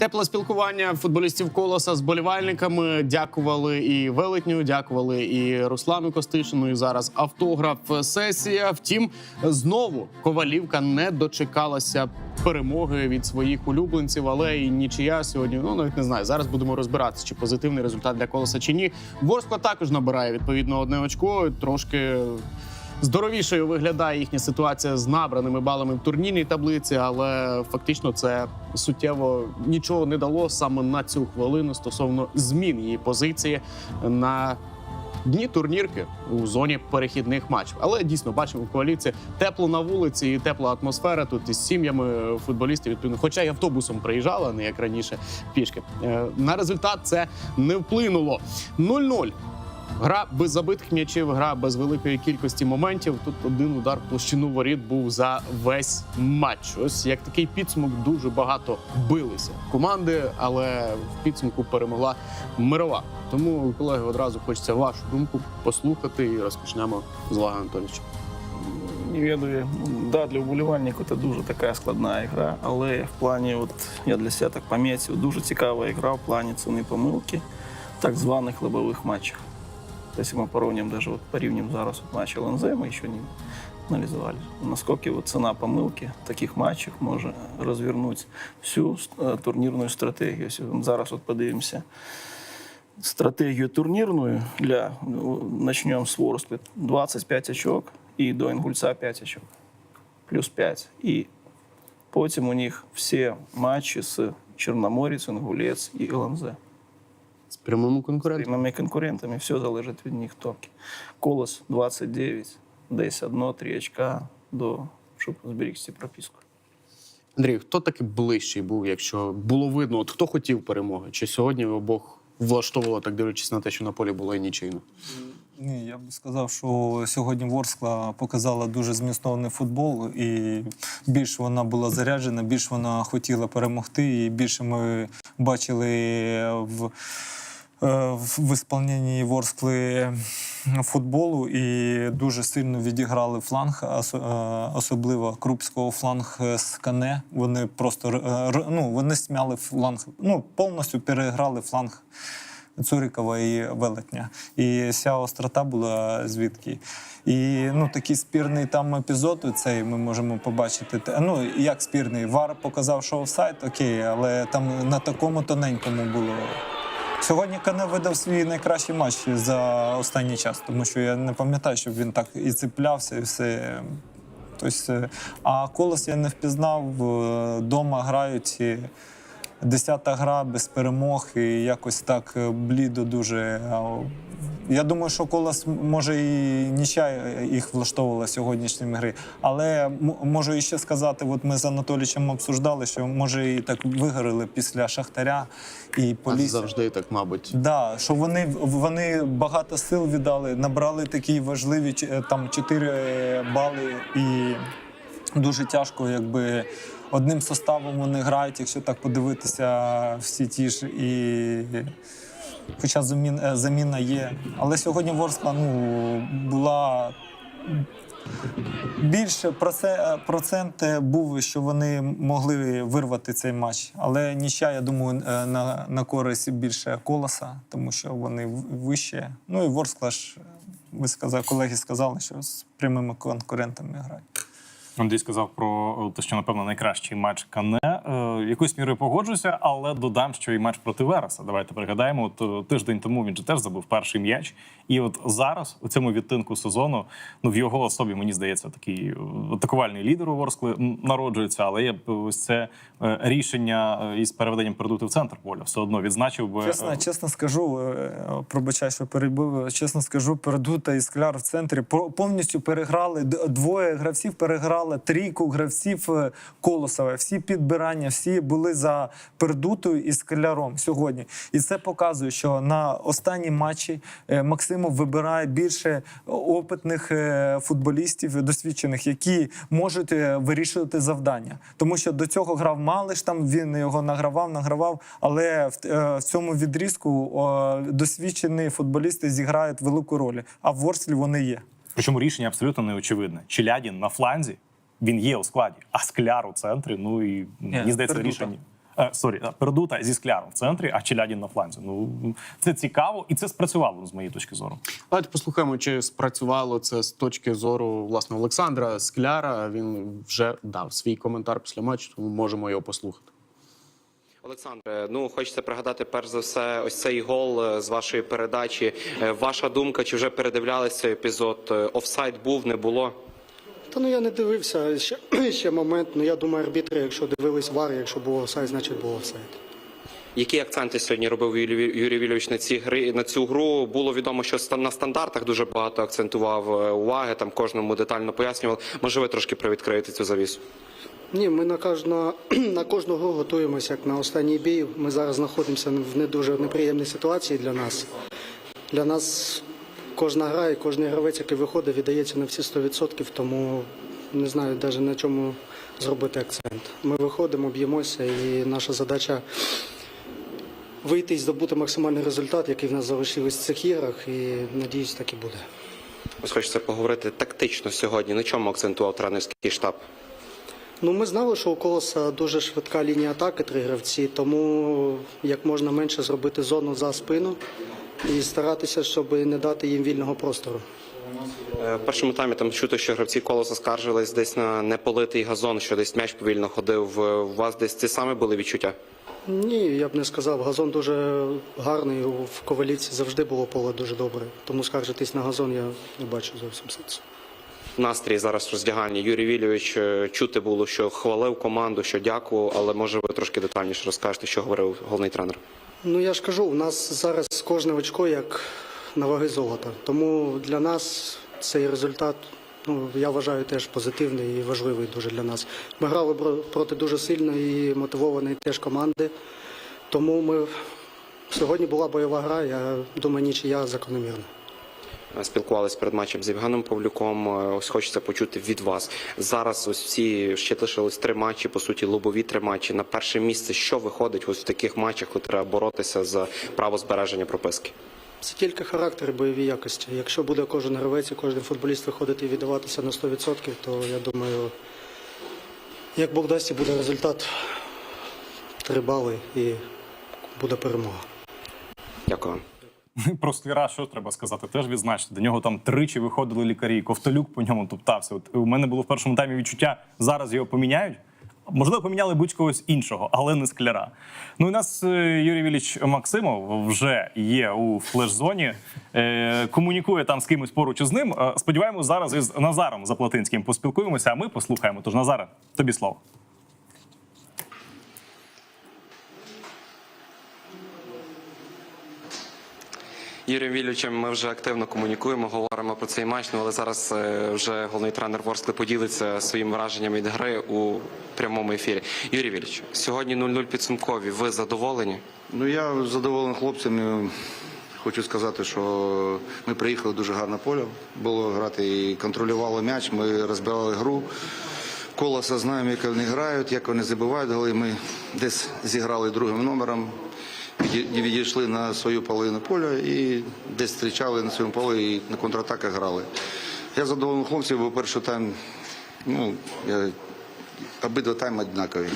Тепле спілкування футболістів колоса з болівальниками. Дякували і велетню, дякували і Руслану Костишину. І зараз автограф сесія. Втім, знову ковалівка не дочекалася перемоги від своїх улюбленців, але і нічия сьогодні. Ну навіть не знаю. Зараз будемо розбиратися, чи позитивний результат для колоса чи ні. Ворскла також набирає відповідно одне очко. Трошки здоровішою виглядає їхня ситуація з набраними балами в турнірній таблиці, але фактично це суттєво нічого не дало саме на цю хвилину стосовно змін її позиції на. Дні турнірки у зоні перехідних матчів, але дійсно бачимо в коаліції тепло на вулиці і тепла атмосфера тут із сім'ями футболістів. Відповідно, хоча й автобусом приїжджали, не як раніше пішки. Е, На результат це не вплинуло. 0-0. Гра без забитих м'ячів, гра без великої кількості моментів. Тут один удар площину воріт був за весь матч. Ось як такий підсумок дуже багато билися команди, але в підсумку перемогла мирова. Тому, колеги, одразу хочеться вашу думку послухати і розпочнемо з Лага Анатолійовича. Не ведаю. Да, для вболівальників це дуже така складна гра, але в плані, от я для себе так помітив, дуже цікава гра в плані ціни помилки так званих лобових матчах. Якщо ми порівняємо, даже от порівняємо зараз от матч ЛНЗ, ми ще не аналізували, наскільки от ціна помилки в таких матчах може розвернути всю е, турнірну стратегію. Якщо ми зараз от подивимося стратегію турнірну для ну, начнем з Ворскли 25 очок і до Інгульця 5 очок. Плюс 5. І потім у них всі матчі з Чорноморець, Інгулець і ЛНЗ. Прямими конкурентами. Прямими конкурентами все залежить від них тільки. Колос 29, десь одно, три очка до, щоб зберігти прописку. Андрій, хто таки ближчий був, якщо було видно, от хто хотів перемоги? Чи сьогодні обох влаштовувало, так дивлячись на те, що на полі було і нічийно? Ні, я б сказав, що сьогодні Ворскла показала дуже змістовний футбол, і більш вона була заряджена, більш вона хотіла перемогти, і більше ми бачили в. Е, В висполненні Ворскли футболу і дуже сильно відіграли фланг, е, особливо крупського фланг з Кане. Вони просто е, ну, вони смяли фланг, ну повністю переграли фланг Цурикова і Велетня. І вся острота була звідки. І ну, такий спірний там епізод, цей ми можемо побачити. Ну, як спірний? Вар показав, що офсайд, окей, але там на такому тоненькому було. Сьогодні Кане видав свій найкращий матч за останній час, тому що я не пам'ятаю, щоб він так і цеплявся, і все. Тобто, е, а колос я не впізнав. вдома грають. і Десята гра без перемог і якось так е, блідо дуже. Я думаю, що колос може і ніча їх влаштовувала сьогоднішньої гри. Але можу іще сказати: от ми з Анатолійовичем обсуждали, що може і так вигорили після Шахтаря і Полісся. завжди так, мабуть. Да, що вони, вони багато сил віддали, набрали такі важливі е, там 4 бали, і дуже тяжко, якби одним составом вони грають, якщо так подивитися, всі ті ж і. Хоча е, заміна є. Але сьогодні Ворскла ну, була більше проце- процент е, був, що вони могли вирвати цей матч. Але нічя, я думаю, е, на, на користь більше колоса, тому що вони вище. Ну і Ворскла ж, е, ви сказали, колеги сказали, що з прямими конкурентами грають. Андрій сказав про е, те, що напевно найкращий матч Кане. Е, якоюсь мірою погоджуся, але додам, що і матч проти Вереса. Давайте пригадаємо. От е, тиждень тому він же теж забив перший м'яч. І от зараз, у цьому відтинку сезону, ну в його особі мені здається, такий атакувальний лідер у Ворскли народжується. Але я ось це рішення із переведенням передути в центр поля все одно відзначив би. Чесно, чесно скажу, пробачай, що перебив. Чесно скажу, Передута і скляр в центрі по- повністю переграли. Двоє гравців переграли трійку гравців е, Колосова. Всі підбирання, всі були за Пердутою і скляром сьогодні. І це показує, що на останні матчі е, Максимов вибирає більше опитних е, футболістів, досвідчених, які можуть вирішувати завдання. Тому що до цього грав Малиш, там він його награвав, награвав. Але в, цьому відрізку досвідчені футболісти зіграють велику роль. А в Ворслі вони є. Причому рішення абсолютно неочевидне. Челядін на фланзі він є у складі, а скляр у центрі. Ну і мені здається, рішення. Е, Сорі, е, Пердута зі скляром в центрі, а Челядін на фланзі. Ну це цікаво, і це спрацювало з моєї точки зору. Давайте послухаємо, чи спрацювало це з точки зору власне Олександра Скляра. Він вже дав свій коментар після матчу, тому можемо його послухати. Олександре, ну хочеться пригадати перш за все ось цей гол е, з вашої передачі. Ваша думка, чи вже передивлялися епізод? Офсайд був, не було? Та ну я не дивився ще, ще момент. Ну я думаю, арбітри, якщо дивились вар, якщо було офсайд, значить було офсайд. Які акценти сьогодні робив Юрій Вільович на ці гри на цю гру? Було відомо, що на стандартах дуже багато акцентував е, уваги. Там кожному детально пояснював. Може, ви трошки привідкриєте цю завісу? Ні, ми на кожну, на кожну гру готуємося як на останній бій. Ми зараз знаходимося в не дуже неприємній ситуації для нас. Для нас кожна гра і кожен гравець, який виходить, віддається на всі 100%, тому не знаю навіть на чому зробити акцент. Ми виходимо, б'ємося, і наша задача вийти і здобути максимальний результат, який в нас залишилось в цих іграх, і надіюсь, так і буде. Ось хочеться поговорити тактично сьогодні. На чому акцентував тренерський штаб? Ну, ми знали, що у Колоса дуже швидка лінія атаки, три гравці, тому як можна менше зробити зону за спину і старатися, щоб не дати їм вільного простору. Е, В першому таймі там чути, що гравці колоса скаржились десь на неполитий газон, що десь м'яч повільно ходив. У вас десь ці саме були відчуття? Ні, я б не сказав. Газон дуже гарний. В Ковалівці завжди було поле дуже добре. Тому скаржитись на газон я не бачу зовсім сенсу. настрій зараз в роздяганні. Юрій Вільович е, чути було, що хвалив команду, що дякував, але може ви трошки детальніше розкажете, що говорив головний тренер. Ну я ж кажу, у нас зараз кожне очко як на ваги золота. Тому для нас цей результат, ну я вважаю, теж позитивний і важливий дуже для нас. Ми грали проти дуже сильної і мотивованої теж команди. Тому ми сьогодні була бойова гра. Я думаю, нічия закономірна. Е, Спілкувалися перед матчем з Євгеном Павлюком. Е, Ось хочеться почути від вас. Зараз ось всі ще лишилось три матчі, по суті, лобові три матчі. На перше місце, що виходить ось в таких матчах, коли треба боротися за право збереження прописки? Це тільки характер і бойові якості. Якщо буде кожен гравець і кожен футболіст виходити і віддаватися на 100%, то я думаю, як Бог дасть, буде результат три бали і буде перемога. Дякую. Про скляра, що треба сказати, теж відзначити. До нього там тричі виходили лікарі. Ковталюк по ньому топтався. От у мене було в першому таймі відчуття, зараз його поміняють. Можливо, поміняли будь-когось іншого, але не скляра. Ну і нас е, Юрій Віліч Максимов вже є у флеш-зоні, е, комунікує там з кимось поруч із ним. Е, Сподіваємось, зараз із Назаром Заплатинським поспілкуємося, а ми послухаємо. Тож, Назаре, тобі слово. Юрієм Вільовичем ми вже активно комунікуємо, говоримо про цей матч. Ну але зараз е, вже головний тренер Ворскли поділиться своїм враженням від гри у прямому ефірі. Юрій Вільович, сьогодні 0-0 підсумкові. Ви задоволені? Ну я задоволений хлопцями. Хочу сказати, що ми приїхали дуже гарне поле. Було грати і контролювали м'яч. Ми розбирали гру. Колоса знаємо, як вони грають, як вони забивають голи. Ми десь зіграли другим номером, відійшли на свою половину поля і десь зустрічали на своєму полі і на контратаках грали. Я задоволений хлопців, бо перший тайм, ну, я, обидва тайми однакові.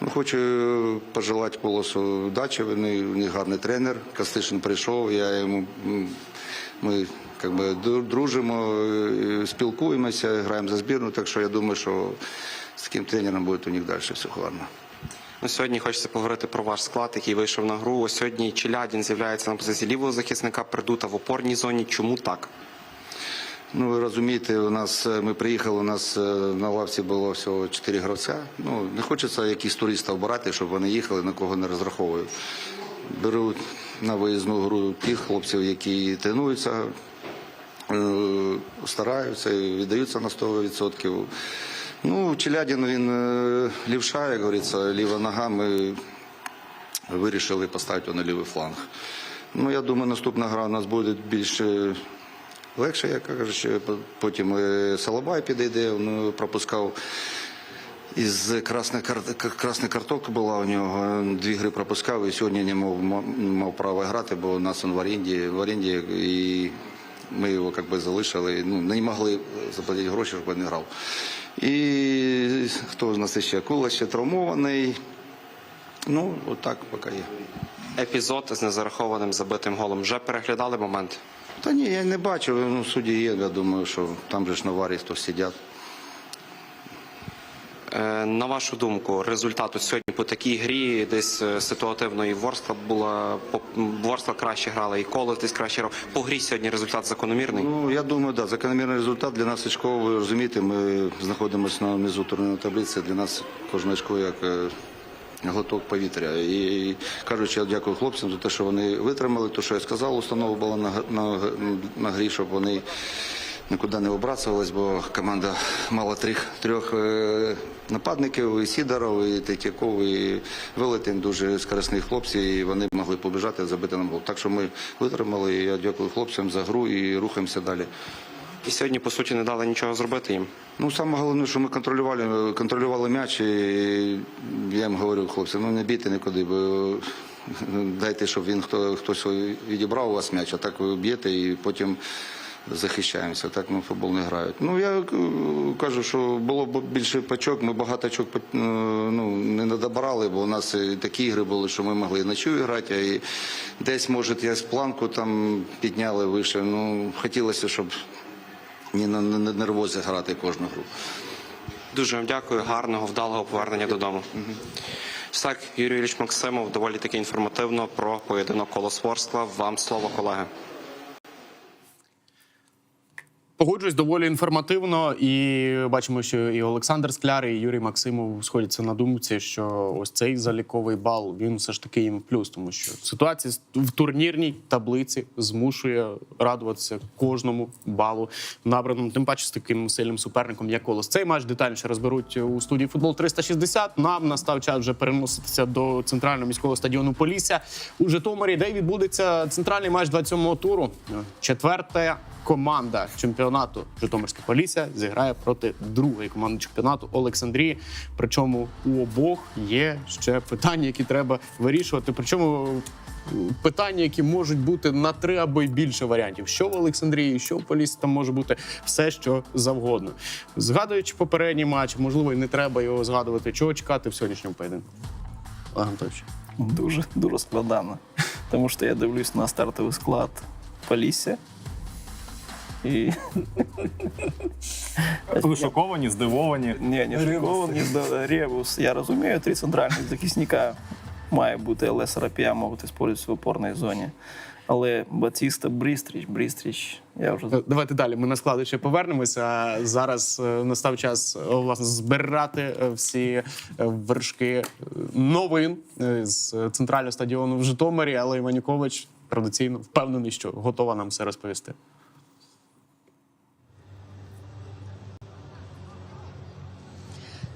Ну, хочу пожелати Колосу удачі. Вони, них гарний тренер. Костишин прийшов, я йому, ми как би, дружимо, е, спілкуємося, граємо за збірну, так що я думаю, що з таким тренером буде у них далі все гарно. Ну, сьогодні хочеться поговорити про ваш склад, який вийшов на гру. Ось сьогодні Челядін з'являється на позиції лівого захисника, придута в опорній зоні. Чому так? Ну, ви розумієте, у нас е, ми приїхали, у нас е, на лавці було всього чотири гравця. Ну, не хочеться якісь туристів брати, щоб вони їхали, на кого не розраховую. Беру на виїзну гру тих хлопців, які тренуються, е, стараються, віддаються на 100%. Ну, Челядін він е, лівша, як говориться, ліва нога. Ми вирішили поставити на лівий фланг. Ну, я думаю, наступна гра у нас буде більш е, легше, як кажуть. Потім е, Салабай підійде, він пропускав. Із красних карток була у нього, дві гри пропускав і сьогодні не мав, ма- мав права грати, бо у нас він в оренді, в оренді і ми його би залишили, ну, не могли заплатити гроші, щоб він не грав. І хто з нас ще? Кула ще травмований. Ну, отак поки є. Епізод з незарахованим забитим голом. Вже переглядали момент. Та ні, я не бачу. Ну, судді є, я думаю, що там же ж на варі хтось сидять. Е, На вашу думку, результат от сьогодні по такій грі десь е, ситуативно і Ворскла була Ворскла краще грала, і Колос десь краще грав. По грі сьогодні результат закономірний. Ну, я думаю, да, закономірний результат для нас очково, ви розумієте, ми знаходимося на низу турнірної таблиці, для нас кожне очко як е, глоток повітря. І кажучи, я дякую хлопцям за те, що вони витримали, те, що я сказав, установа була на, на, на грі, щоб вони нікуди не обрацувались, бо команда мала трьох, трьох е, нападників, і Сідоров, і Тетяков, і Велетень, дуже скорисні хлопці, і вони могли побіжати, забити нам гол. Так що ми витримали, і я дякую хлопцям за гру і рухаємося далі. І сьогодні, по суті, не дали нічого зробити їм. Ну, саме головне, що ми контролювали, контролювали м'яч, і я їм говорю, хлопці, ну не бійте нікуди, бо дайте, щоб він хто, хтось відібрав у вас м'яч, а так ви б'єте і потім захищаємося. Так в футбол не грають. Ну, я е, кажу, що було б більше пачок, ми багато очок е, ну, не надобрали, бо у нас і такі ігри були, що ми могли і ночую грати, а і десь, може, якусь планку там підняли вище. Ну, хотілося, щоб не на нервозі грати кожну гру. Дуже вам дякую, гарного, вдалого повернення додому. Так, Юрій Ілліч Максимов, доволі таки інформативно про поєдинок Колос Ворскла. Вам слово, колеги. Погоджуюсь доволі інформативно, і бачимо, що і Олександр Скляр, і Юрій Максимов сходяться на думці, що ось цей заліковий бал він все ж таки їм плюс, тому що ситуація в турнірній таблиці змушує радуватися кожному балу набраному, тим паче з таким сильним суперником, як колос. Цей матч детальніше розберуть у студії футбол 360. Нам настав час вже переноситися до центрального міського стадіону Полісся у Житомирі, де відбудеться центральний матч 27-го туру. Четверта команда чемпіонату Житомирське Полісся зіграє проти другої команди чемпіонату Олександрії. Причому у обох є ще питання, які треба вирішувати. Причому е, питання, які можуть бути на три або й більше варіантів. Що в Олександрії, що в Поліссі, там може бути все, що завгодно. Згадуючи попередній матч, можливо, і не треба його згадувати. Чого чекати в сьогоднішньому поєдинку? Олег Анатольович. Дуже дуже складно. Тому що я дивлюсь на стартовий склад Полісся. І Ви шоковані, здивовані. ні, не шокований, да, Ребус. Я розумію, три центральних захисника має бути, але Сарапія можуть використовуватися в опорній зоні. Але Батіста, Брістріч, Брістріч, я вже Е, Давайте далі. Ми на склади ще повернемося. А Зараз е, настав час е, власне збирати всі вершки новин з центрального стадіону в Житомирі. Але Іванюкович традиційно впевнений, що готова нам все розповісти.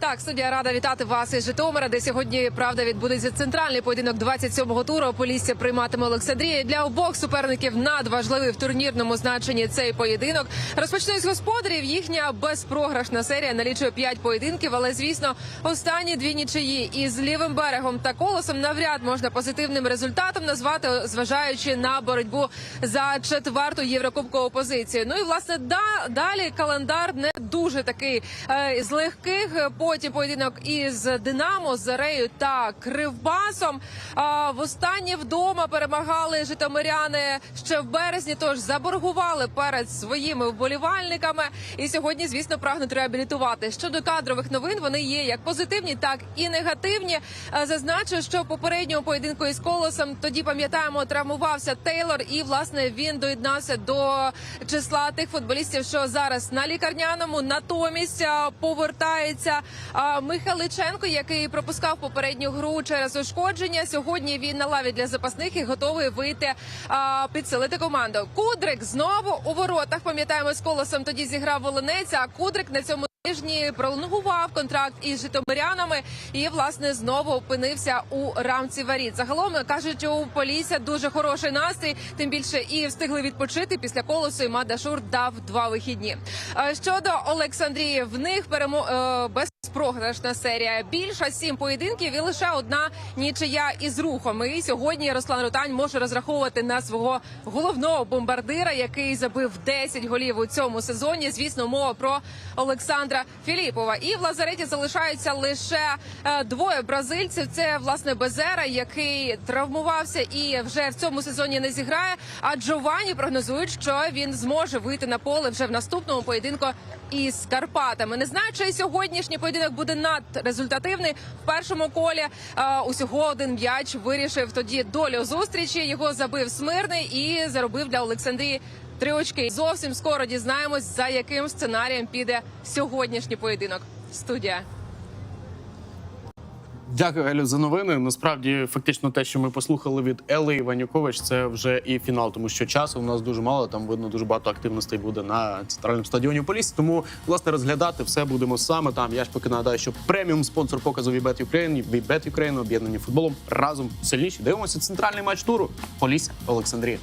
Так, студія рада вітати вас із Житомира, де сьогодні правда відбудеться центральний поєдинок 27-го туру. Полісся прийматиме Олександрія. Для обох суперників надважливий в турнірному значенні цей поєдинок. Розпочну з господарів. Їхня безпрограшна серія налічує 5 поєдинків. Але звісно, останні дві нічиї із лівим берегом та колосом навряд можна позитивним результатом назвати, зважаючи на боротьбу за четверту єврокубкову позицію. Ну і власне да, далі календар не дуже такий е, з легких. Потім поєдинок із Динамо, Зарею та Кривбасом. А востаннє вдома перемагали житомиряни ще в березні. Тож заборгували перед своїми вболівальниками. І сьогодні, звісно, прагнуть реабілітувати. Щодо кадрових новин, вони є як позитивні, так і негативні. Зазначу, що в попередньому поєдинку із колосом тоді пам'ятаємо, травмувався Тейлор, і власне він доєднався до числа тих футболістів, що зараз на лікарняному. Натомість повертається Михайличенко, який пропускав попередню гру через ушкодження. Сьогодні він на лаві для запасних і готовий вийти підсилити команду. Кудрик знову у воротах. Пам'ятаємо з колосом. Тоді зіграв Волонець, а Кудрик на цьому. Тижні пролонгував контракт із житомирянами і власне знову опинився у рамці воріт. Загалом кажуть, у Полісся дуже хороший настрій. Тим більше і встигли відпочити після колосу. і Мадашур дав два вихідні. Е, Щодо Олександрії, в них перемо... е, без Програшна серія більша сім поєдинків і лише одна нічия із рухом. І сьогодні Руслан Рутань може розраховувати на свого головного бомбардира, який забив 10 голів у цьому сезоні. Звісно, мова про Олександра Філіпова. І в лазареті залишаються лише е, двоє бразильців. Це власне Безера, який травмувався і вже в цьому сезоні не зіграє. А Джованні прогнозують, що він зможе вийти на поле вже в наступному поєдинку із Карпатами. Не знаю, чи сьогоднішній поєдинок буде надрезультативний. В першому колі е, усього один м'яч вирішив тоді долю зустрічі. Його забив Смирний і заробив для Олександрії. Три очки зовсім скоро дізнаємось, за яким сценарієм піде сьогоднішній поєдинок. Студія. Дякую, Елю, за новини. Насправді, фактично, те, що ми послухали від Ели Іванюкович, це вже і фінал, тому що часу у нас дуже мало. Там видно дуже багато активностей буде на центральному стадіоні Полісі. Тому власне розглядати все будемо саме там. Я ж поки нагадаю, що преміум спонсор показу Вібет Україн, Вібет Україн, об'єднані футболом разом сильніші. Дивимося центральний матч туру. Полісся Олександрія.